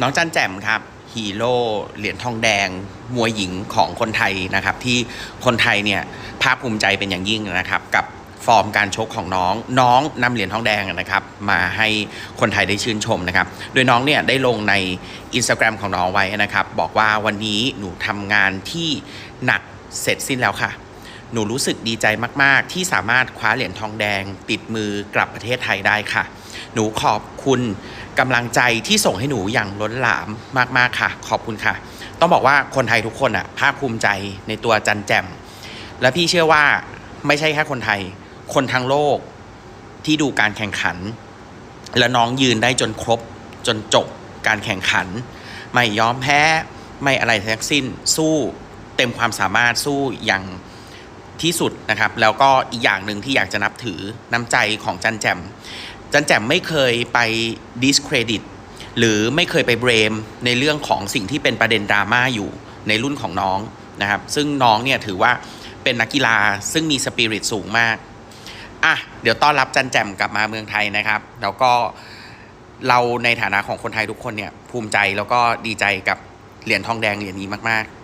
น้องจันแจ่มครับฮีโร่เหรียญทองแดงมวยหญิงของคนไทยนะครับ ที่คนไทยเนี่ยภาคภูมิใจเป็นอย่างยิ่งนะครับ กับฟอร์มการชกของน้องน้องนำเหรียญทองแดงนะครับ มาให้คนไทยได้ชื่นชมนะครับ โดยน้องเนี่ยได้ลงใน Instagram ของน้องไว้นะครับ บอกว่าวันนี้หนูทำงานที่หนักเสร็จสิ้นแล้วค่ะ หนูรู้สึกดีใจมาก ๆ ที่สามารถคว้าเหรียญทองแดง ติดมือกลับประเทศไทยได้ค่ะ หนูขอบคุณกำลังใจที่ส่งให้หนูอย่างล้นหลามมาก ๆ ค่ะ ขอบคุณค่ะ ต้องบอกว่าคนไทยทุกคนอะภาคภูมิใจในตัวจันแจม และพี่เชื่อว่าไม่ใช่แค่คนไทย คนทั้งโลกที่ดูการแข่งขัน และน้องยืนได้จนครบจนจบการแข่งขัน ไม่ยอมแพ้ไม่อะไรทั้งสิ้นสู้เต็มความสามารถสู้อย่าง ที่สุดนะครับ แล้วก็อีกอย่างหนึ่งที่อยากจะนับถือน้ำใจของจันแจมจันแจมไม่เคยไป discredit หรือไม่เคยไปเบรมในเรื่องของสิ่งที่เป็นประเด็นดราม่าอยู่ในรุ่นของน้องนะครับ ซึ่งน้องเนี่ยถือว่าเป็นนักกีฬาซึ่งมีสปิริตสูงมากอะเดี๋ยวต้อนรับจันแจมกลับมาเมืองไทยนะครับ แล้วก็เราในฐานะของคนไทยทุกคนเนี่ยภูมิใจแล้วก็ดีใจกับเหรียญทองแดงเหรียญนี้มาก ๆ